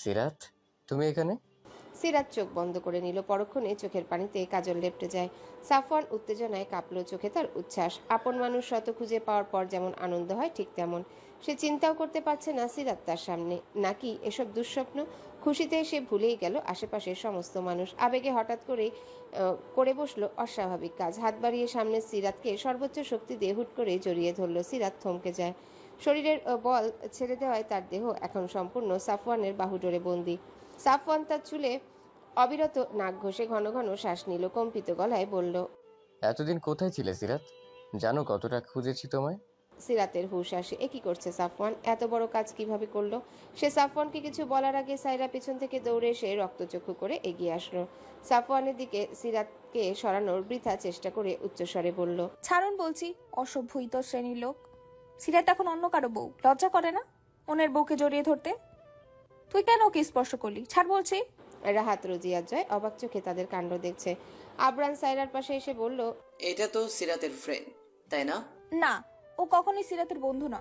সিরাত, তুমি এখানে? সিরাত চোখ বন্ধ করে নিল, পরক্ষণে চোখের পানিতে কাজল লেপটে যায়। সাফওয়ান উত্তেজনায় কাঁপলো চোখে তার উচ্ছ্বাস। আপন মানুষ শত খুঁজে পাওয়ার পর যেমন আনন্দ হয়, ঠিক তেমন। সে চিন্তাও করতে পারছে না সিরাত তার সামনে। নাকি এসব দুঃস্বপ্ন? খুশিতে সে ভুলেই গেল আশেপাশের সমস্ত মানুষ। আবেগে হঠাৎ করে করে বসল অস্বাভাবিক কাজ। হাত বাড়িয়ে সামনে সিরাতকে সর্বোচ্চ শক্তি দিয়ে হুট করে জড়িয়ে ধরলো। সিরাত থমকে যায়। শরীরের বল ছেড়ে দেওয়ায় তার দেহ এখন সম্পূর্ণ সাফওয়ানের বাহুডোরে বন্দি। সাফওয়ান তার চুলে অবিরত নাক ঘষে ঘন ঘন শ্বাস নিল কম্পিত গলায় বলল এতদিন কোথায় ছিলে সিরাত? জানো কতটা খুঁজেছি তোমায়? সিরাতের হুশ আসে এ কি করছে সাফওয়ান? এত বড় কাজ কীভাবে করল? সে সাফওয়ানকে কিছু বলার আগে সাইরা পেছন থেকে দৌড়ে এসে রক্তচক্ষু করে এগিয়ে আসলো। সাফওয়ানের দিকে সিরাতকে সরানোর বৃথা চেষ্টা করে উচ্চস্বরে বলল ছাড়ুন বলছি অসভ্য ইতর শ্রেণির লোক। সিরাত এখন অন্য কারও বউ। লজ্জা করে না অন্যের বউকে জড়িয়ে ধরতে? তুই কেন ওকে স্পর্শ করলি? ছাড় বলছি। রাহাত রোজিয়া জয় অবাক চোখে তাদের কাণ্ড দেখছে। আবরান সাইরার পাশে এসে বলল এটা তো সিরাতের ফ্রেন্ড তাই না? না ও কখনোই সিরাতের বন্ধু না।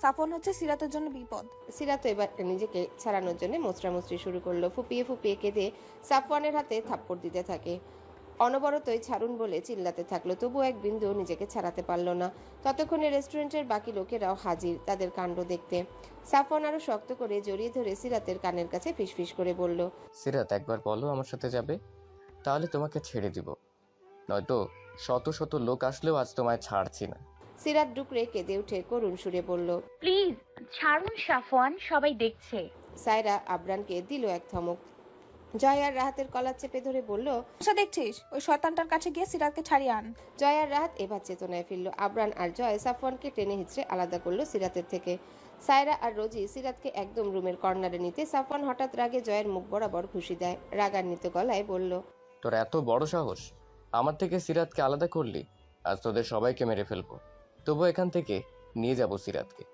সাফন হচ্ছে সিরাতের জন্য বিপদ। সিরাত এবার নিজেকে ছাড়ানোর জন্য মোচড়ামুচড়ি শুরু করল। ফুপিয়ে ফুপিয়ে কেঁদে সাফওয়ানের হাতে থাপ্পড় দিতে থাকে। অনবরতই ছাড়ুন বলে চিল্লাতে থাকল তবু এক বিন্দু নিজেকে ছাড়াতে পারল না। ততক্ষণে রেস্টুরেন্টের বাকি লোকেরাও হাজির তাদের কাণ্ড দেখতে। সাফওয়ান আরও শক্ত করে জড়িয়ে ধরে সিরাতের কানের কাছে ফিসফিস করে বলল সিরাত একবার বলো আমার সাথে যাবে? তাহলে তোমাকে ছেড়ে দিব। নয়তো শত শত লোক আসলেও আজ তোমায় ছাড়ছি না। সিরাত ডুকরে কেঁদে উঠে করুণ সুরে বলল প্লিজ ছাড়ুন সাফওয়ান সবাই দেখছে। সায়রা আবরানকে দিল এক ধমক। জয় আর রাহাতের কলার চেপে ধরে বলল আচ্ছা দেখছিস? ওই শয়তানটার কাছে গিয়ে সিরাতকে ছাড়িয়ে আন। জয় আর রাহাত এবার চেতনায় ফিরল। আবরান আর জয় সাফওয়ানকে টেনে হিচড়ে আলাদা করল সিরাতের থেকে। সায়রা আর রোজি সিরাতকে একদম রুমের কর্নারে নিতে সাফওয়ান হঠাৎ রাগে জয়ের মুখ বরাবর ঘুষি দেয়। রাগান্বিত গলায় বলল তোর এত বড় সাহস? আমার থেকে সিরাতকে আলাদা করলি? আজ তোদের সবাইকে মেরে ফেলব। তবু এখান থেকে নিয়ে যাব সিরাতকে।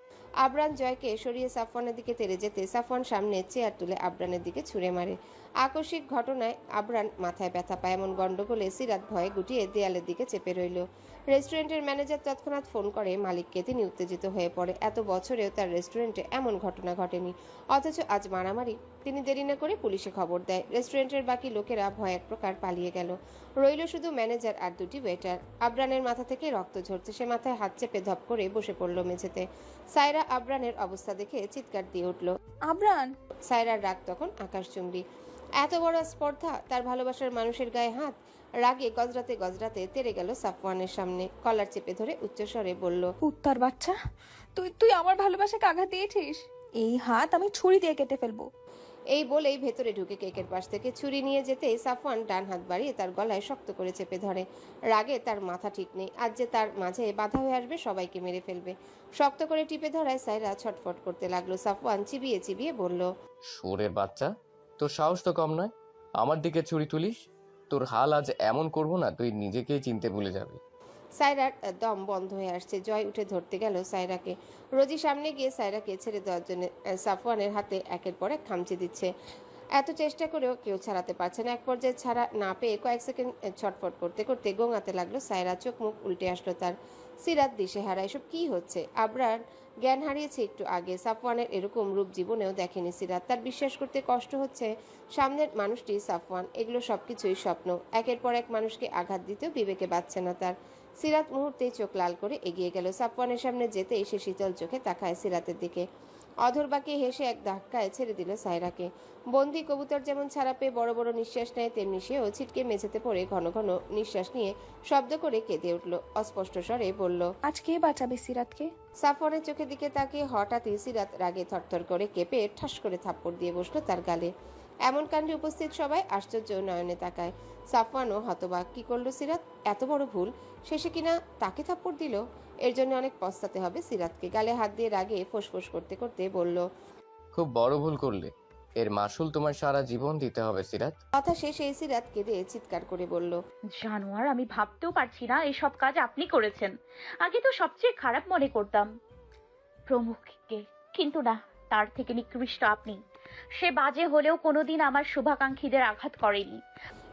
আবরান জয়কে সরিয়ে সাফওয়ানের দিকে তেড়ে যেতে সাফওয়ান সামনে চেয়ার তুলে আবরানের দিকে ছুঁড়ে মারে। আকস্মিক ঘটনায় আবরান মাথায় ব্যথা পায়। এমন গন্ডগোলে সিরাত ভয়ে গুটিয়ে দেয়ালের দিকে চেপে রইল। রেস্টুরেন্টের ম্যানেজার তৎক্ষণাৎ ফোন করে মালিককে তিনি উত্তেজিত হয়ে পড়ে। এত বছরেও তার রেস্টুরেন্টে এমন ঘটনা ঘটেনি। অথচ আজ মারামারি। তিনি দেরি না করে পুলিশে খবর দেয়। রেস্টুরেন্টের বাকি লোকেরা ভয় এক প্রকার পালিয়ে গেল। রইল শুধু ম্যানেজার আর দুটি ওয়েটার। আবরানের মাথা থেকে রক্ত ঝরছে। সে মাথায় হাত চেপে ধপ করে বসে পড়ল মেঝেতে। সায়রা আবরানের অবস্থা দেখে চিৎকার দিয়ে উঠল। আবরান! সায়রার রাগ তখন আকাশচুম্বী। এত বড় স্পর্ধা তার ভালোবাসার মানুষের গায়ে হাত। রাগে গজরাতে গজরাতে তেড়ে গেল সাফওয়ানের সামনে। কলার চেপে ধরে উচ্চস্বরে বলল উত্তর বাচ্চা তুই তুই আমার ভালোবাসাকে আঘাত দিয়েছিস? এই হাত আমি ছুরি দিয়ে কেটে ফেলব। এই বলেই ভেতরে ঢুকে কেকের পাশ থেকে ছুরি নিয়ে যেতেই সাফওয়ান ডান হাত বাড়িয়ে তার গলায় শক্ত করে চেপে ধরে। রাগে তার মাথা ঠিক নেই আজ যে তার মাঝে বাধা হয়ে আসবে সবাইকে মেরে ফেলবে। শক্ত করে টিপে ধরায় সাইরা ছটফট করতে লাগল। সাফওয়ান চিবিয়ে চিবিয়ে বলল সুরের বাচ্চা তোর সাহস তো কম নয়। আমার দিকে ছুরি তুলিস। তোর হাল আজ এমন করব না, তুই নিজেকেই চিনতে ভুলে যাবি। সায়রার দম বন্ধ হয়ে আসছে। জয় উঠে ধরতে গেল সায়রাকে রোজি সামনে গিয়ে সায়রাকে ছেড়ে দেওয়ার জন্য সাফওয়ানের হাতে একের পর এক খামচে দিচ্ছে। এত চেষ্টা করেও কেউ ছাড়াতে পারছে না। এক পর্যায়ে ছাড়া না পেয়ে কয়েক সেকেন্ড ছটফট করতে করতে গোঙাতে লাগল সায়রা চোখ মুখ উল্টে আসলো তার। সিরাত দিশে হারা এসব কি হচ্ছে? আবরার জ্ঞান হারিয়েছে একটু আগে। সাফওয়ানের এরকম রূপ জীবনেও দেখেনি সিরাত। তার বিশ্বাস করতে কষ্ট হচ্ছে। সামনের মানুষটি সাফওয়ান, এগুলো সব কিছুই স্বপ্ন। একের পর এক মানুষকে আঘাত দিতেও বিবেকে বাচ্ছে না তার। সিরাত মুহূর্তেই চোখ লাল করে এগিয়ে গেল। সাফওয়ানের সামনে যেতেই সে শীতল চোখে তাকায় সিরাতের দিকে। অধরবাকে হেসে এক ধাক্কায় ছেড়ে দিল সায়রাকে বন্দি কবুতর যেমন ছাড়া পেয়ে বড় বড় নিঃশ্বাস নেয় তেমনি সেও ছিটকে মেঝেতে পড়ে ঘন ঘন নিঃশ্বাস নিয়ে শব্দ করে কেঁদে উঠল। অস্পষ্ট স্বরে বলল আজ কে বাঁচাবে সিরাতকে? সাফওয়ানের চোখের দিকে তাকিয়ে হঠাৎই সিরাত রাগে থরথর করে কেঁপে ঠাস করে থাপ্পড় দিয়ে বসল তার গালে। এমন কাণ্ডে উপস্থিত সবাই আশ্চর্য নয়নে তাকায়। সাফওয়ানও হতবাক। কি করল সিরাত? এত বড় ভুল। শেষে কিনা তাকে থাপ্পড় দিল? এর জন্য অনেক পস্তাতে হবে সিরাতকে। গালে হাত দিয়ে রাগে ফোঁসফোঁস করতে করতে বলল খুব বড় ভুল করলে। এর মাসুল তোমার সারা জীবন দিতে হবে সিরাত। কথা শেষে সিরাত কেঁদে চিৎকার করে বলল জানোয়ার আমি ভাবতেও পারছি না এসব কাজ আপনি করেছেন। আগে তো সবচেয়ে খারাপ মনে করতাম। প্রমুখকে কিন্তু না তার থেকে নিকৃষ্ট আপনি। সে বাজে হলেও কোনোদিন আমার শুভাকাঙ্ক্ষীদের আঘাত করেনি।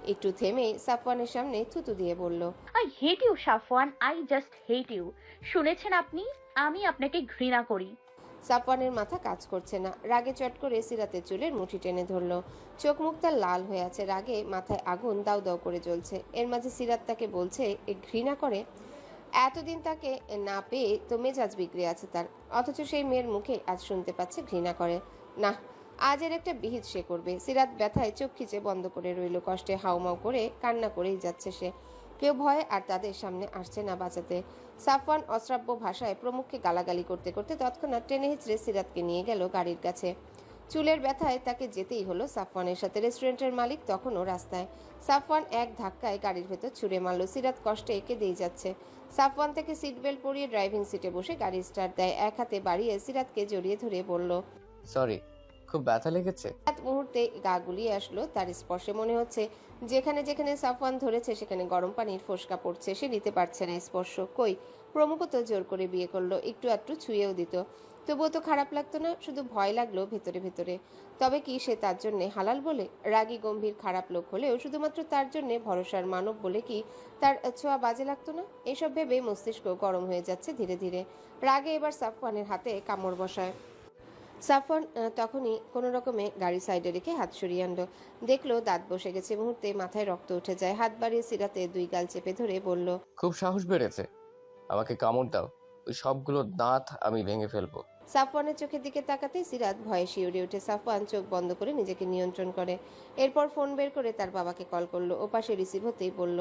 একটু থেমে সাফওয়ানের সামনে থুতু দিয়ে বলল I hate you Safwan. I just hate you শুনেছেন আপনি? আমি আপনাকে ঘৃণা করি। সাফওয়ানের মাথা কাজ করছে না। রাগে চট করে সিরাতের চুলের মুঠি টেনে ধরলো। চোখ মুখ তার লাল হয়ে আছে রাগে মাথায় আগুন দাউ দাউ করে জ্বলছে। এর মাঝে সিরাত তাকে বলছে এ ঘৃণা করে? এতদিন তাকে না পেয়ে তো মেজাজ বিগড়ে আছে তার। অথচ সেই মেয়ের মুখে আজ শুনতে পাচ্ছে ঘৃণা করে। না আজ এর একটা বিহিত সে করবে। সিরাত ব্যথায় চোখ খিচে বন্ধ করে রইল, কষ্টে হাউমাউ করে কান্না করেই যাচ্ছে সে। কেউ ভয়ে আর তাদের সামনে আসছে না বাঁচাতে। সাফওয়ান অশ্রাব্য ভাষায় প্রমুখকে গালাগালি করতে করতে তৎক্ষণাৎ টেনে হিচড়ে সিরাতকে নিয়ে গেল গাড়ির কাছে। চুলের ব্যথায় তাকে যেতেই হলো সাফওয়ানের সাথে রেস্টুরেন্টের মালিক তখনও রাস্তায়। সাফওয়ান এক ধাক্কায় গাড়ির ভেতর ছুঁড়ে মারল, সিরাত কষ্টে এঁকে দিয়ে যাচ্ছে। সাফওয়ান থেকে সিট বেল্ট পরিয়ে ড্রাইভিং সিটে বসে গাড়ি স্টার্ট দেয়, এক হাতে বাড়িয়ে সিরাতকে জড়িয়ে ধরে বলল, সরি খুব ব্যথা লেগেছে? এক মুহূর্তে গা গুলিয়ে আসলো, তার স্পর্শে মনে হচ্ছে যেখানে যেখানে সাফওয়ান ধরেছে, সেখানে গরম পানির ফোসকা পড়ছে, সে নিতে পারছে না স্পর্শ। কই? প্রমুখ তো জোর করে বিয়ে করল, একটু আধটু ছুঁয়েও দিত। তবুও তো খারাপ লাগতো না, শুধু ভয় লাগল ভেতরে ভেতরে। তবে কি সে তার জন্য হালাল বলে? রাগী, গম্ভীর, খারাপ লোক হলেও শুধুমাত্র তার জন্য ভরসার মানব বলে কি তার ছোঁয়া বাজে লাগতো না? এসব ভেবে মস্তিষ্ক গরম হয়ে যাচ্ছে ধীরে ধীরে। রাগে এবার সাফওয়ানের হাতে কামড় বসায়। সাফওয়ান তখনই কোনো রকমে গাড়ি সাইডে রেখে হাত সরিয়ে আনলো। দেখল দাঁত বসে গেছে মুহূর্তে মাথায় রক্ত উঠে যায়। হাত বাড়িয়ে সিরাতে দুই গাল চেপে ধরে বলল খুব সাহস বেড়েছে। আমাকে কামড় দাও ওই সবগুলো দাঁত আমি ভেঙে ফেলব। সাফওয়ানের চোখের দিকে তাকাতেই সিরাত ভয়ে শিউরে উঠে। সাফওয়ান চোখ বন্ধ করে নিজেকে নিয়ন্ত্রণ করে। এরপর ফোন বের করে তার বাবাকে কল করল। ও পাশে রিসিভ হতেই বলল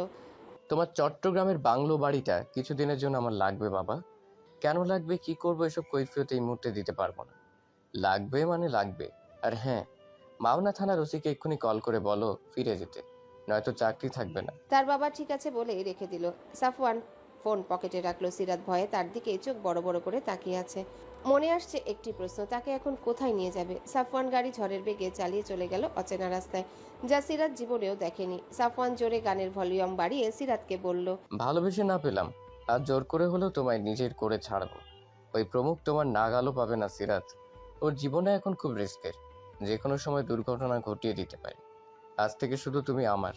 তোমার চট্টগ্রামের বাংলো বাড়িটা কিছুদিনের জন্য আমার লাগবে বাবা। কেন লাগবে কি করব এসব কৈফিয়ত এই মুহূর্তে দিতে পারব না। লাগবে মানে লাগবে। আর হ্যাঁ মাওনা থানার ওসিকে এক্ষুনি কল করে বলো ফিরে যেতে নয়তো চাকরি থাকবে না। তার বাবা ঠিক আছে বলে রেখে দিল। সাফওয়ান ফোন পকেটে রাখল সিরাত ভয়ে তার দিকে চোখ বড় বড় করে তাকিয়ে আছে। মনে আসছে একটি প্রশ্ন তাকে এখন কোথায় নিয়ে যাবে? সাফওয়ান গাড়ি ঝড়ের বেগে চালিয়ে চলে গেল অচেনা রাস্তায় যা সিরাত জীবনেও দেখেনি। সাফওয়ান জোরে গানের ভলিউম বাড়িয়ে সিরাতকে বলল ভালোবেসে না পেলাম আর জোর করে হলেও তোমায় নিজের করে ছাড়বো। ওই প্রমুখ তোমার নাগালও পাবে না সিরাত। ওর জীবনে এখন খুব রিস্কের। যে কোনো সময় দুর্ঘটনা ঘটিয়ে দিতে পারে। আজ থেকে শুধু তুমি আমার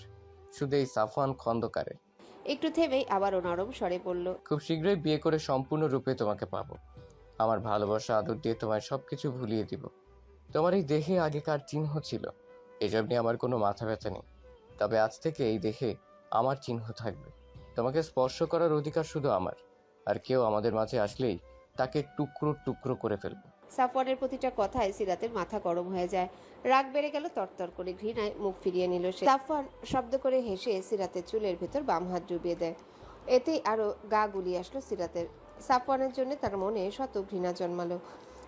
শুধু এই সাফওয়ান খন্দকারের। একটু থেমেই আবারও নরম স্বরে বলল খুব শীঘ্রই বিয়ে করে সম্পূর্ণরূপে তোমাকে পাবো। আমার ভালোবাসা আদর দিয়ে তোমায় সবকিছু ভুলিয়ে দিব। তোমার এই দেহে আগেকার চিহ্ন ছিল। এসব নিয়ে আমার কোনো মাথা ব্যথা নেই। তবে আজ থেকে এই দেহে আমার চিহ্ন থাকবে। তোমাকে স্পর্শ করার অধিকার শুধু আমার। আর কেউ আমাদের মাঝে আসলেই তাকে টুকরো টুকরো করে ফেলব। সাফওয়ানের প্রতিটা কথায় সিরাতের মাথা গরম হয়ে যায়। রাগ বেড়ে গেল তরতর করে, ঘৃণায় মুখ ফিরিয়ে নিল সে। সাফওয়ান শব্দ করে হেসে সিরাতের চুলের ভেতর বাম হাত ডুবিয়ে দেয়। এতেই আরও গা গুলিয়ে আসলো সিরাতের। সাফওয়ানের জন্য তার মনে শত ঘৃণা জন্মালো।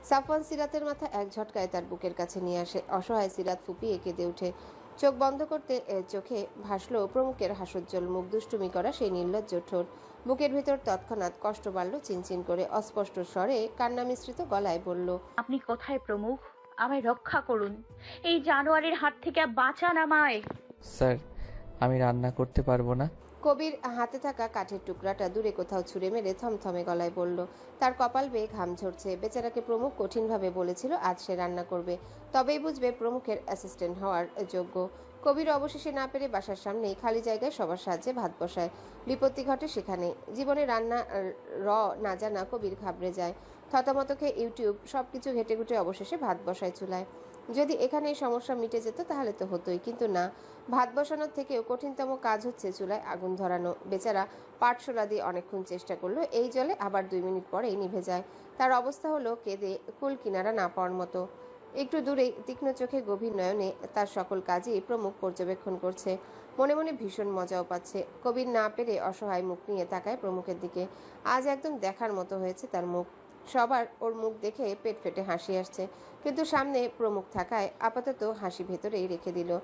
সাফওয়ান সিরাতের মাথা এক ঝটকায় তার বুকের কাছে নিয়ে আসে। অসহায় সিরাত ফুপিয়ে কেঁদে ওঠে। চোখ বন্ধ করতে চোখে ভাসলো প্রমুখের হাসজ্জ্বল মুখ, দুষ্টুমি করা সেই নির্লজ্জ ঠোঁট। বুকের ভেতর তৎক্ষণাৎ কষ্ট বাড়ল চিনচিন করে অস্পষ্ট স্বরে কান্না মিশ্রিত গলায় বলল আপনি কোথায় প্রমুখ? আমায় রক্ষা করুন। এই জানোয়ারের হাত থেকে বাঁচান আমায়। স্যার আমি রান্না করতে পারব না। কবির হাতে থাকা কাঠের টুকরাটা দূরে কোথাও ছুঁড়ে মেরে থমথমে গলায় বলল তার কপাল বেয়ে ঘাম ঝরছে। বেচারাকে প্রমুখ কঠিনভাবে বলেছিল আজ সে রান্না করবে। তবেই বুঝবে প্রমুখের অ্যাসিস্ট্যান্ট হওয়ার যোগ্য। কবির অবশেষে না পেরে বাসার সামনেই খালি জায়গায় সবার সাহায্যে ভাত বসায়। বিপত্তি ঘটে সেখানে। জীবনে রান্না র না জানা কবির ঘাবড়ে যায়। থতমত খেয়ে ইউটিউব সব কিছু ঘেটে ঘুটে অবশেষে ভাত বসায় চুলায়। যদি এখানে এই সমস্যা মিটে যেত তাহলে তো হতোই, কিন্তু না। ভাত বসানোর থেকেও কঠিনতম কাজ হচ্ছে চুলায় আগুন ধরানো। বেচারা পাটশোলা দিয়ে অনেকক্ষণ চেষ্টা করল, এই জলে আবার দুই মিনিট পরেই নিভে যায়। তার অবস্থা হলো কেঁদে কুল কিনারা না পাওয়ার মতো। একটু দূরেই তীক্ষ্ণ চোখে গভীর নয়নে তার সকল কাজই প্রমুখ পর্যবেক্ষণ করছে। মনে মনে ভীষণ মজাও পাচ্ছে। কবির না পেরে অসহায় মুখ নিয়ে তাকায় প্রমুখের দিকে। আজ একদম দেখার মতো হয়েছে তার মুখ। সবার ওর মুখ দেখে পেট ফেটে হাসি আসছে। কিন্তু সামনে প্রমুখ থাকায় আপাতত হাসি ভেতরেই রেখে দিল।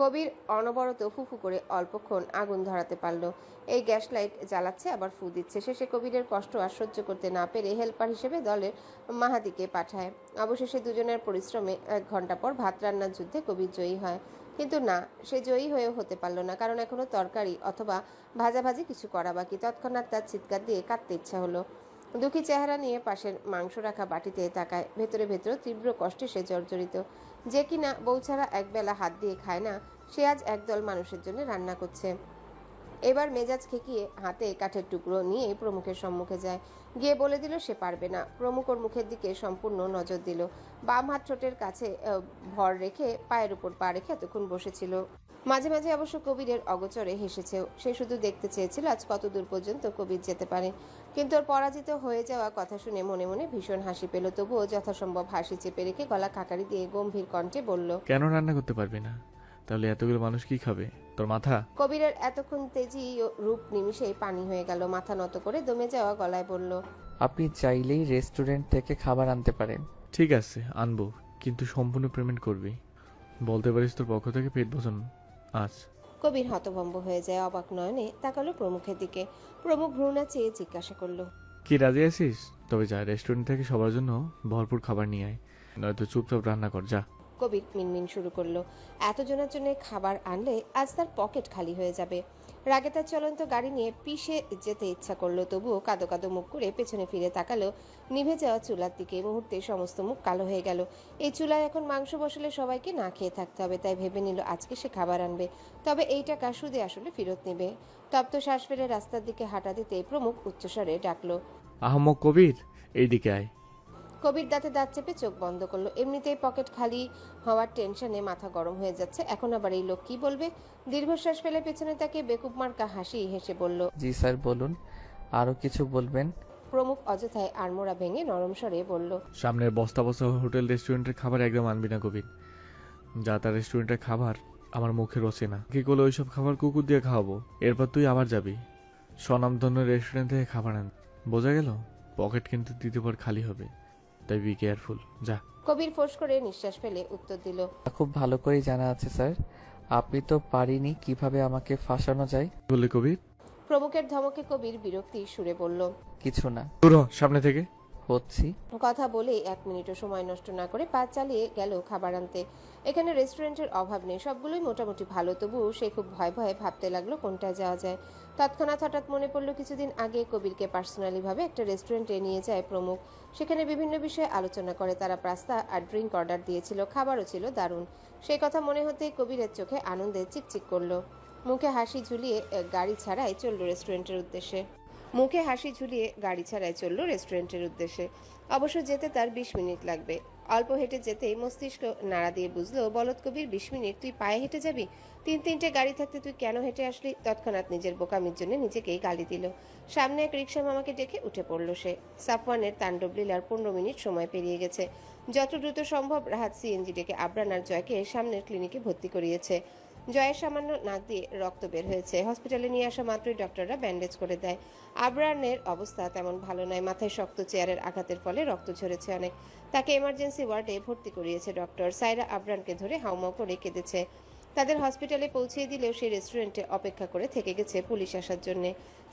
কবির অনবরত ফুফু করে অল্পক্ষণ আগুন ধরাতে পারল। এই গ্যাস লাইট জ্বালাচ্ছে, আবার ফু দিচ্ছে। শেষে কবিরের কষ্ট আর সহ্য করতে না পেরে হেল্পার হিসেবে দলের মাহাদিকে পাঠায়। অবশেষে দুজনের পরিশ্রমে এক ঘণ্টা পর ভাত রান্নার যুদ্ধে কবির জয়ী হয়। কিন্তু না, সে জয়ী হয়েও হতে পারল না, কারণ এখনও তরকারি অথবা ভাজাভাজি কিছু করা বাকি। তৎক্ষণাৎ তার চিৎকার দিয়ে কাঁদতে ইচ্ছা হলো। দুঃখী চেহারা নিয়ে পাশের মাংস রাখা বাটিতে তাকায়। ভেতরে ভেতরে তীব্র কষ্টে সে জর্জরিত। যে কিনা বউ ছাড়া একবেলা হাত দিয়ে খায় না, সে আজ একদল মানুষের জন্য রান্না করছে। এবার মেজাজ খেকিয়ে হাতে কাঠের টুকরো নিয়ে প্রমুখের সম্মুখে যায়। গিয়ে বলে দিল, সে পারবে না। প্রমুখ ওর মুখের দিকে সম্পূর্ণ নজর দিল। বাম হাত ঠোঁটের কাছে ভর রেখে পায়ের উপর পা রেখে এতক্ষণ বসেছিল। মাঝে মাঝে অবশ্য কবিরের অগোচরে হেসেছেও। সে শুধু দেখতে চেয়েছিল আজ কত দূর পর্যন্ত কবির যেতে পারে। কিন্তু ওর পরাজিত হয়ে যাওয়া কথা শুনে মনে মনে ভীষণ হাসি পেল। তবুও যথাসম্ভব হাসি চেপে রেখে গলা কাকারি দিয়ে গম্ভীর কণ্ঠে বলল কেন রান্না করতে পারবি না? তাহলে এতগুলো মানুষ কি খাবে? তোর মাথা? কবিরের এতক্ষণ তেজি ও রূপ নিমিষেই পানি হয়ে গেল। মাথা নত করে দমে যাওয়া গলায় বলল আপনি চাইলেই রেস্টুরেন্ট থেকে খাবার আনতে পারেন। ঠিক আছে আনব কিন্তু সম্পূর্ণ পেমেন্ট করবি। বলতে পারিস তোর পক্ষ থেকে পেট ভোজন। আজ। কবির হতভম্ব হয়ে যায় অবাক নয়নে তাকালো প্রমুখের দিকে। প্রমুখ ভ্রুনা চেয়ে জিজ্ঞাসা করল কি রাজি আছিস? তবে যা রেস্টুরেন্ট থেকে সবার জন্য ভরপুর খাবার নিয়ে আয় নয়তো চুপচাপ রান্না কর যা। কবির মিনমিন শুরু করল এতজনের জন্য খাবার আনলে আজ তার পকেট খালি হয়ে যাবে। রাগে তার চলন্ত গাড়ি নিয়ে পিষে যেতে ইচ্ছা করল, তবুও কাদো কাদো মুখ করে পেছনে ফিরে তাকালো নিভে যাওয়া চুলার দিকে। মুহূর্তে সমস্ত মুখ কালো হয়ে গেল। এই চুলায় এখন মাংস বসলে সবাইকে না খেয়ে থাকতে হবে, তাই ভেবে নিল আজকে সে খাবার আনবে। তবে এই টাকা সুদে আসলে ফেরত নেবে। তপ্ত শ্বাস ফেলে রাস্তার দিকে হাঁটা দিতে প্রমুখ উচ্চস্বরে ডাকলো, আহমক কবির, এইদিকে আয়। কবির দাঁতে দাঁত চেপে চোখ বন্ধ করল। এমনিতেই পকেট খালি হওয়ার টেনশনে মাথা গরম হয়ে যাচ্ছে। এখন আবার এই লোক কি বলবে? দীর্ঘশ্বাস ফেলে পেছনে তাকে বেকুব মার্কা হাসি হেসে বলল জি স্যার বলুন। আরও কিছু বলবেন? প্রমুখ অযথায় আড়মোড়া ভেঙে নরম স্বরে বলল সামনের বস্তা বস্তা হোটেল রেস্টুরেন্টের খাবার একদম আনবি না কবির। যা তার রেস্টুরেন্টের খাবার আমার মুখে রসে না কি করলে ওইসব খাবার কুকুর দিয়ে খাওয়াবো? এরপর তুই আবার যাবি। স্বনামধন্য রেস্টুরেন্ট থেকে খাবার আন। বোঝা গেল? পকেট কিন্তু দ্বিতীয়বার খালি হবে। তাই বি কেয়ারফুল যা। কবির ফোঁস করে নিঃশ্বাস ফেলে উত্তর দিল খুব ভালো করে জানা আছে স্যার। আপনি তো পারিনি কীভাবে আমাকে ফাঁসানো যায়। বলে কবির প্রমুখের ধমকে কবির বিরক্তি সুরে বলল কিছু না। দূর হ, সামনে থেকে। হচ্ছি। কথা বলে এক মিনিটও সময় নষ্ট না করে পা চালিয়ে গেল খাবার আনতে। এখানে রেস্টুরেন্টের অভাব নেই, সবগুলোই মোটামুটি ভালো, তবুও সে খুব ভয় ভয়ে ভাবতে লাগল কোনটায় যাওয়া যায়। তৎক্ষণাৎ হঠাৎ মনে পড়ল কিছুদিন আগে কবিরকে পার্সোনালি ভাবে একটা রেস্টুরেন্টে নিয়ে যায় প্রমুখ। সেখানে বিভিন্ন বিষয়ে আলোচনা করে, তারা পাস্তা আর ড্রিঙ্ক অর্ডার দিয়েছিল, খাবারও ছিল দারুণ। সেই কথা মনে হতেই কবিরের চোখে আনন্দে চিকচিক করল। মুখে হাসি ঝুলিয়ে গাড়ি ছাড়াই চলল রেস্টুরেন্টের উদ্দেশ্যে। মুখে হাসি ঝুলিয়ে গাড়ি ছাড়াই চলল রেস্টুরেন্টের উদ্দেশ্যে। অবশ্য যেতে তার বিশ মিনিট লাগবে। অল্প হেঁটে যেতেই মস্তিষ্ক নাড়া দিয়ে বুঝলো, বলদ কবির বিশ মিনিট, তুই পায়ে হেঁটে যাবি? তিন তিনটে গাড়ি থাকতে তুই কেন হেঁটে আসলি? তৎক্ষণাৎ নিজের বোকামির জন্য নিজেকেই গালি দিল। সামনে এক রিক্সা মামাকে ডেকে উঠে পড়ল সে। সাফওয়ানের তাণ্ডব লীলার পনেরো মিনিট সময় পেরিয়ে গেছে। যত দ্রুত সম্ভব রাহাত সিএনজি ডেকে আবরান আর জয়কে সামনের ক্লিনিকে ভর্তি করিয়েছে। জয়ের সামান্য নাক দিয়ে রক্ত বের হয়েছে। হসপিটালে নিয়ে আসা মাত্রই ডক্টররা ব্যান্ডেজ করে দেয়। আবরানের অবস্থা তেমন ভালো নয়। মাথায় শক্ত চেয়ারের আঘাতের ফলে রক্ত ঝরেছে অনেক। তাকে এমার্জেন্সি ওয়ার্ডে ভর্তি করিয়েছে ডক্টর। সাইরা আবরানকে ধরে হাউমাউ করে কেঁদেছে। তাদের হসপিটালে পৌঁছিয়ে দিলেও সেই রেস্টুরেন্টে অপেক্ষা করে থেকে গেছে পুলিশ আসার জন্য।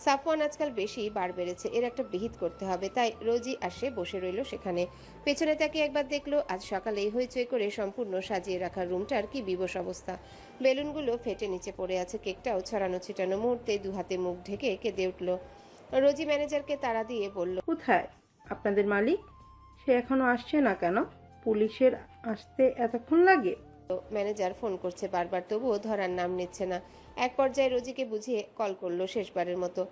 সাফওয়ান আজকাল বেশি বার বেড়েছে, এর একটা বিহিত করতে হবে। তাই রোজই আসে, বসে রইল সেখানে। পেছনে তাকে একবার দেখল, আজ সকালেই হইচই করে সম্পূর্ণ সাজিয়ে রাখা রুমটার কি বিবশ অবস্থা। বেলুনগুলো ফেটে নিচে পড়ে আছে, কেকটাও ছড়ানো ছিটানো মুহূর্তে দু হাতে মুখ ঢেকে কেঁদে উঠল। রোজি ম্যানেজারকে তাড়া দিয়ে বলল, কোথায়? আপনাদের মালিক? সে এখনও আসছে না কেন? পুলিশের আসতে এতক্ষণ লাগে? ম্যানেজার ফোন করছে বারবার তবুও ধরার নাম নিচ্ছে না। এক পর্যায়ে রোজিকে বুঝিয়ে কল করল শেষবারের মতো।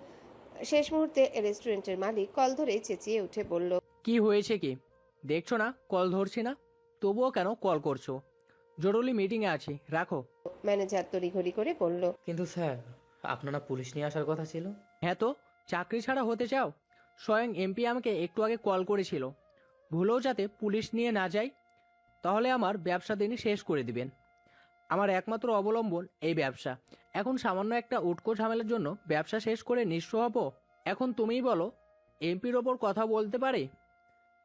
শেষ মুহূর্তে রেস্টুরেন্টের মালিক কল ধরে চেঁচিয়ে উঠে বলল কি হয়েছে কি? দেখছ না? কল ধরছি না? তবুও কেন কল করছ? জরুরি মিটিংয়ে আছি রাখো। ম্যানেজার তড়িঘড়ি করে বলল কিন্তু স্যার আপনারা পুলিশ নিয়ে আসার কথা ছিল? হ্যাঁ তো চাকরি ছাড়া হতে চাও? স্বয়ং এমপি আমাকে একটু আগে কল করেছিল। ভুলেও যাতে পুলিশ নিয়ে না যাই তাহলে আমার ব্যবসা তিনি শেষ করে দিবেন। আমার একমাত্র অবলম্বন এই ব্যবসা। এখন সামান্য একটা উটকো ঝামেলার জন্য ব্যবসা শেষ করে নিঃস্ব হব। এখন তুমিই বলো এমপির ওপর কথা বলতে পারে?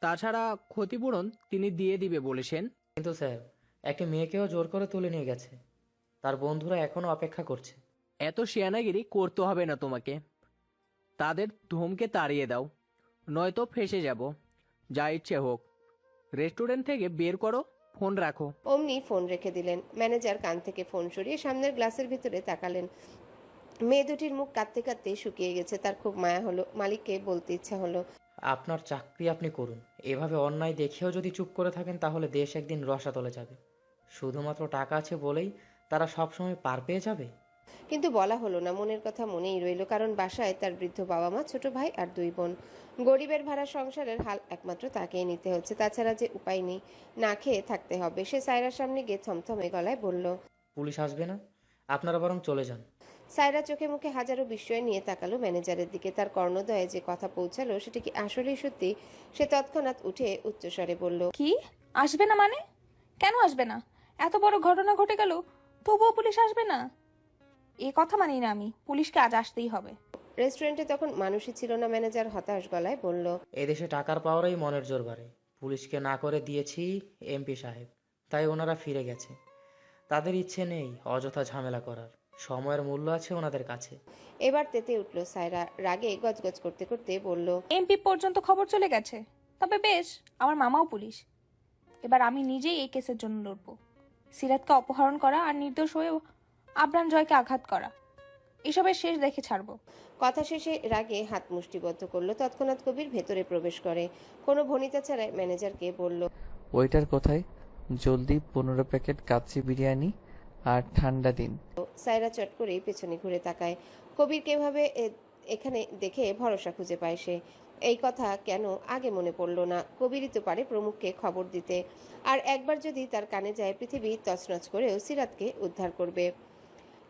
তাছাড়া ক্ষতিপূরণ তিনি দিয়ে দিবে বলেছেন। কিন্তু স্যার একটি মেয়েকেও জোর করে তুলে নিয়ে গেছে। তার বন্ধুরা এখনও অপেক্ষা করছে। এত শিয়ানাগিরি করতে হবে না তোমাকে। তাদের ধমকে তাড়িয়ে দাও নয়তো ফেসে যাব। যা ইচ্ছে হোক। রেস্টুরেন্ট থেকে বের করো ফোন রাখো। অমনি ফোন রেখে দিলেন। ম্যানেজার কান থেকে ফোন সরিয়ে সামনের গ্লাসের ভিতরে তাকালেন। মেয়ে দুটির মুখ কাঁদতে কাঁদতে শুকিয়ে গেছে। তার খুব মায়া হলো। মালিককে বলতে ইচ্ছা হলো আপনার চাকরি আপনি করুন। এভাবে অন্যায় দেখেও যদি চুপ করে থাকেন তাহলে দেশ একদিন রসাতলে যাবে। শুধুমাত্র টাকা আছে বলেই তারা সবসময় পার পেয়ে যাবে? কিন্তু বলা হলো না মনের কথা মনেই রইল কারণ বাসায় তার বৃদ্ধ বাবা মা ছোট ভাই আর দুই বোন। গরিবের ভাড়া সংসারের হাল একমাত্র তাকেই নিতে হচ্ছে তাছাড়া যে উপায় নেই না খেয়ে থাকতে হবে। সে সায়রার সামনে গিয়ে থমথমে গলায় বলল পুলিশ আসবে না? আপনারা বরং চলে যান। সায়রা চোখে মুখে হাজারো বিস্ময় নিয়ে তাকালো ম্যানেজারের দিকে। তার কর্ণদয়ে যে কথা পৌঁছালো সেটা কি আসলেই সত্যি? সে তৎক্ষণাৎ উঠে উচ্চস্বরে বলল কি? আসবে না মানে? কেন আসবে না? এত বড় ঘটনা ঘটে গেল তবুও পুলিশ আসবে না? এ কথা মানি না আমি। পুলিশকে আজ আসতেই হবে। রেস্টুরেন্টে তখন মানুষই ছিল না ম্যানেজার হতাশ গলায় বলল এদেশে টাকার পাওয়ারই মনের জোর বাড়ে। পুলিশকে না করে দিয়েছি এমপি সাহেব তাই ওনারা ফিরে গেছে। তাদের ইচ্ছে নেই অযথা ঝামেলা করার। সময়ের মূল্য আছে ওনাদের কাছে। এবার তেতে উঠল সায়রা রাগে গজগজ করতে করতে বলল এমপি পর্যন্ত খবর চলে গেছে। তবে বেশ আমার মামাও পুলিশ। এবার আমি নিজেই এই কেসের জন্য লড়বো। সিরাতকে অপহরণ করা আর নির্দোষ হয়েও আবরান জয়কে আঘাত করা। এসবের শেষ দেখে ছাড়বো। কথা শেষে রাগে হাত মুষ্টিবদ্ধ করল। তৎক্ষণাৎ কবির ভেতরে প্রবেশ করে। কোনো ভনিতা ছাড়াই ম্যানেজারকে বলল ওইটার কোথায় জলদি পনেরো প্যাকেট কাচ্চি বিরিয়ানি আর ঠান্ডা দিন। সায়রা চট করেই পেছনে ঘুরে তাকায়। কবির এভাবে এ- এখানে দেখে ভরসা খুঁজে পায় সে। এই কথা কেন আগে মনে পড়ল না। কবিরই তো পারে প্রমুখকে খবর দিতে। আর একবার যদি তার কানে যায় পৃথিবী তছনছ করেও সিরাতকে উদ্ধার করবে।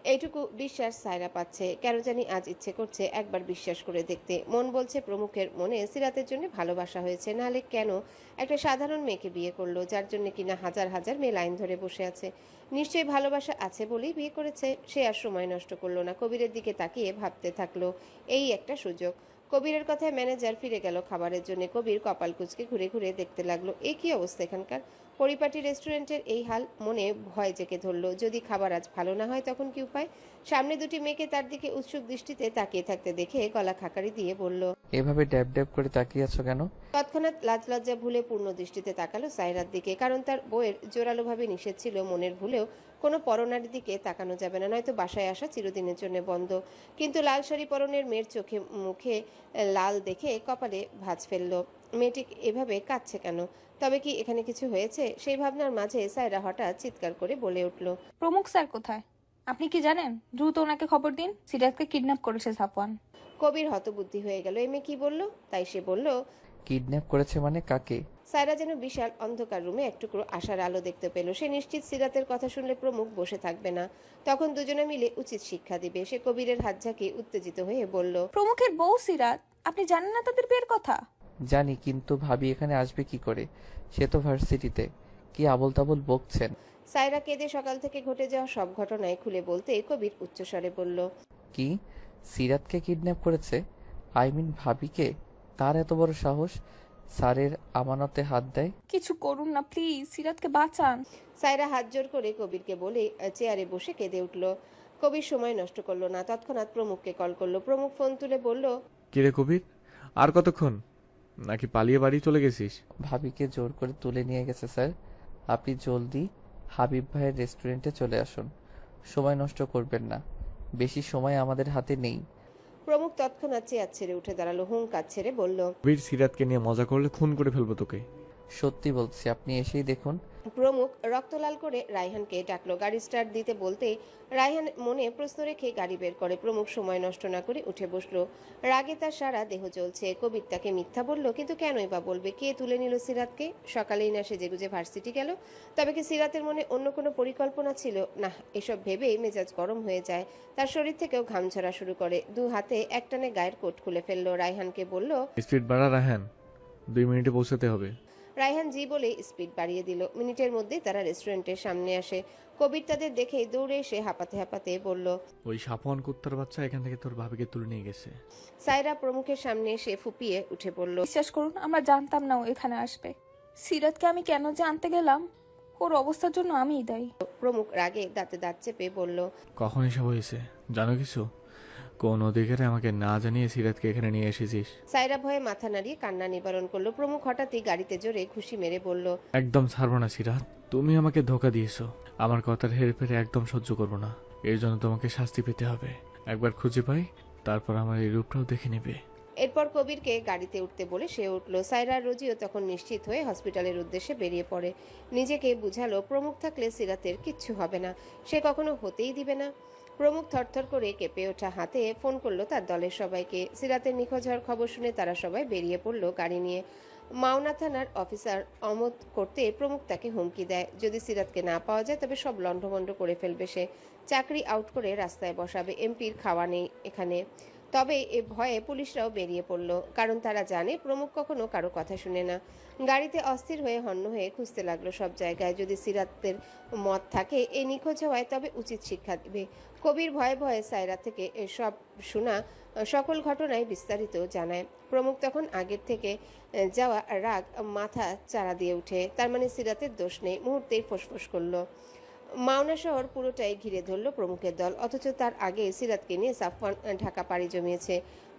এইটুকু বিশ্বাস সায়রা পাচ্ছে। কেন জানি আজ ইচ্ছে করছে একবার বিশ্বাস করে দেখতে। মন বলছে প্রমুখের মনে সিরাতের জন্য ভালোবাসা হয়েছে। নাহলে কেন একটা সাধারণ মেয়েকে বিয়ে করল, যার জন্য কিনা হাজার হাজার মেয়ে লাইন ধরে বসে আছে। নিশ্চয়ই ভালোবাসা আছে বলেই বিয়ে করেছে, সে আর সময় নষ্ট করল না। কবিরের দিকে তাকিয়ে ভাবতে থাকল, এই একটা সুযোগ। কবিরের কথায় ম্যানেজার ফিরে গেল খাবারের জন্য। কবির কপাল কুচকে ঘুরে ঘুরে দেখতে লাগল এই কি অবস্থা এখানকার? পরিপাটি রেস্টুরেন্টের এই হাল মনে ভয় জেকে ধরলো। যদি খাবার আজ ভালো না হয় তখন কি উপায়? সামনে দুটি মেয়েকে তার দিকে উৎসুক দৃষ্টিতে তাকিয়ে থাকতে দেখে গলা খাকারি দিয়ে বলল এভাবে ড্যাব ড্যাব করে তাকিয়ে আছো কেন? তৎক্ষণাৎ লাজ লজ্জা ভুলে পূর্ণ দৃষ্টিতে তাকালো সাইরার দিকে কারণ তার বইয়ের জোরালোভাবে নিষেধ ছিল মনের ভুলেও কোনো পরনারীর দিকে তাকানো যাবে না নয়তো বাসায় আসা চিরদিনের জন্য বন্ধ। কিন্তু লাল শাড়ি পরনের মেয়ের চোখে মুখে লাল দেখে কপালে ভাঁজ ফেলল। মেয়েটি এভাবে কাঁদছে কেন? তবে কি এখানে কিছু হয়েছে? সেই ভাবনার মাঝে সাইরা হঠাৎ চিৎকার করে বলে উঠল প্রমুখ স্যার কোথায়? আপনি কি জানেন? দ্রুত ওনাকে খবর দিন। সিরাতকে কিডন্যাপ করেছে সাফওয়ান। কবির হতবুদ্ধি হয়ে গেল। এ মেয়ে কি বলল? তাই সে বলল কিডন্যাপ করেছে মানে কাকে? সায়রা যেন বিশাল অন্ধকার রুমে এক টুকরো আশার আলো দেখতে পেল। সে নিশ্চিত সিরাতের কথা শুনলে প্রমুখ বসে থাকবে না। তখন দুজনে মিলে উচিত শিক্ষা দিবে। সে কবিরের হাত ঝাঁকিয়ে উত্তেজিত হয়ে বলল প্রমুখের বউ সিরাত? আপনি জানেন না তাদের বিয়ের কথা? জানি কিন্তু ভাবি এখানে আসবে কি করে? সে তো ভার্সিটিতে। কি আবল তাবল বকছেন? সায়রা কেঁদে সকাল থেকে ঘটে যাওয়া সব ঘটনায় খুলে বলতে কবির উচ্চস্বরে বলল কি? সিরাতকে কিডন্যাপ করেছে? আই মিন ভাবিকে? তার এত বড় সাহস? স্যারের আমানতে হাত দেয়? কিছু করুন না প্লিজ সিরাতকে বাঁচান। সায়রা হাত জোর করে কবিরকে বলে চেয়ারে বসে কেঁদে উঠল। কবির সময় নষ্ট করল না। তৎক্ষণাৎ প্রমুখকে কল করল। প্রমুখ ফোন তুলে বলল কিরে কবির আর কতক্ষণ? নাকি পালিয়ে বাড়ি চলে গেছিস? ভাবিকে জোর করে তুলে নিয়ে গেছে স্যার। আপনি জলদি হাবিব ভাইয়ের রেস্টুরেন্টে চলে আসুন। সময় নষ্ট করবেন না। বেশি সময় আমাদের হাতে নেই। প্রমুখ তৎক্ষণাৎ চেয়ার ছেড়ে উঠে দাঁড়াল হুঙ্কার ছেড়ে বলল বীর সিরাতকে নিয়ে মজা করলে খুন করে ফেলব তোকে। সত্যি বলছি আপনি এসেই দেখুন। প্রমুখ রক্তলাল করে রায়হানকে ডাকলো। গাড়ি স্টার্ট দিতে বলতেই রায়হান মনে প্রশ্ন রেখে গাড়ি বের করে। প্রমুখ সময় নষ্ট না করে উঠে বসল। রাগে তার সারা দেহ চলছে কবির তাকে মিথ্যা বলল কিন্তু কেনই বা বলবে? কে তুলে নিল সিরাতকে? সকালেই না সেজে গুজে ভার্সিটি গেল। তবে কি সিরাতের মনে অন্য কোনো পরিকল্পনা ছিল? না এসব ভেবেই মেজাজ গরম হয়ে যায়। তার শরীর থেকেও ঘাম ঝরা শুরু করে। দু হাতে একটানে গায়ের কোট খুলে ফেলল। রায়হানকে বলল স্পিড বাড়া রাহান দুই মিনিটে পৌঁছাতে হবে। রায়হান জি বলে স্পিড বাড়িয়ে দিল। মিনিটের মধ্যেই তারা রেস্টুরেন্টের সামনে আসে। কবির তাদের দেখেই দৌড়ে এসে হাঁপাতে হাঁপাতে বলল ওই সাপন কুত্তার বাচ্চা এখান থেকে তোর ভাবিকে তুলে নিয়ে গেছে। সাইরা প্রমুখের সামনে এসে ফুপিয়ে উঠে পড়ল বিশ্বাস করুন আমরা জানতাম না ও এখানে আসবে। সিরাতকে আমি কেন যে আনতে গেলাম? ওর অবস্থার জন্য আমিই দায়ী। প্রমুখ রাগে দাঁতে দাঁত চেপে বলল কখন এসব হয়েছে? জানো কিছু? কোন অধিকারে আমাকে না জানিয়ে সিরাতকে এখানে নিয়ে এসেছিস? সাইরা ভয়ে মাথা নাড়িয়ে কান্না নিবারণ করল। প্রমুখ হঠাৎই গাড়িতে জোরে খুশি মেরে বলল একদম ছাড়বো না সিরাত তুমি আমাকে ধোকা দিয়েছ। আমার কথার হেরফেরে একদম সহ্য করব না। এর জন্য তোমাকে শাস্তি পেতে হবে। একবার খুঁজে পাই তারপর আমার এই রূপটাও দেখে নেবে। এরপর কবিরকে গাড়িতে উঠতে বলে সে উঠল। সাইরা আর রোজিও তখন নিশ্চিত হয়ে হসপিটালের উদ্দেশ্যে বেরিয়ে পড়ে। নিজেকে বুঝালো প্রমুখ থাকলে সিরাতের কিচ্ছু হবে না। সে কখনো হতেই দিবে না। প্রমুখ থরথর করে কেঁপে ওঠা হাতে ফোন করল তার দলের সবাইকে। সিরাতের নিখোঁজ হওয়ার খবর শুনে তারা সবাই বেরিয়ে পড়ল গাড়ি নিয়ে। মাওনা থানার অফিসার অমত করতে প্রমুখ তাকে হুমকি দেয়। যদি সিরাতকে না পাওয়া যায়, তবে সব লণ্ডভণ্ড করে ফেলবে সে। চাকরি আউট করে রাস্তায় বসাবে। এমপির খাওয়া নেই এখানে। তবে এ ভয়ে পুলিশরাও বেরিয়ে পড়ল। কারণ তারা জানে, প্রমুখ কখনো কারও কথা শুনে না। গাড়িতে অস্থির হয়ে হন্য হয়ে খুঁজতে লাগল সব জায়গায়। যদি সিরাতের মত থাকে, এ নিখোঁজ হওয়ায় তবে উচিত শিক্ষা দিবে। কবির ভয়ে ভয়ে সায়রা থেকে এসব শোনা সকল ঘটনায় বিস্তারিত জানায়। প্রমুখ তখন আগের থেকে যাওয়া রাগ মাথা চারা দিয়ে উঠে। তার মানে সিরাতের দোষ নেই, মুহূর্তেই ফোসফোস করল। মাওনা শহর পুরোটাই ঘিরে ধরল প্রমুখের দল, অথচ তার আগে সিরাতকে নিয়ে সাফওয়ান ঢাকা পাড়ি জমিয়েছে।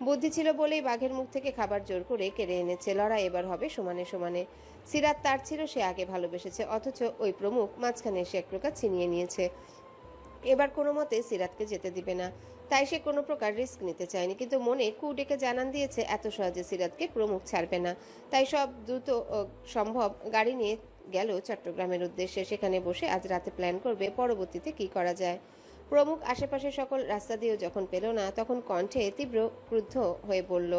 বুদ্ধি ছিল বলেই বাঘের মুখ থেকে খাবার জোর করে কেড়ে এনেছে। লড়াই এবার হবে সমানে সমানে। সিরাত তার ছিল, সে আগে ভালোবেসেছে, অথচ ওই প্রমুখ মাঝখানে এসে এক প্রকার ছিনিয়ে নিয়েছে। এবার কোনো মতে সিরাতকে যেতে দিবে না। তাই সে কোনো প্রকার রিস্ক নিতে চায়নি। কিন্তু মনে কু ডেকে জানান দিয়েছে, এত সহজে সিরাতকে প্রমুখ ছাড়বে না। তাই সব দ্রুত সম্ভব গাড়ি নিয়ে গেল চট্টগ্রামের উদ্দেশ্যে। সেখানে বসে আজ রাতে প্ল্যান করবে পরবর্তীতে কি করা যায়। প্রমুখ আশেপাশে সকল রাস্তা দিয়েও যখন পেল না, তখন কণ্ঠে তীব্র ক্রুদ্ধ হয়ে বলল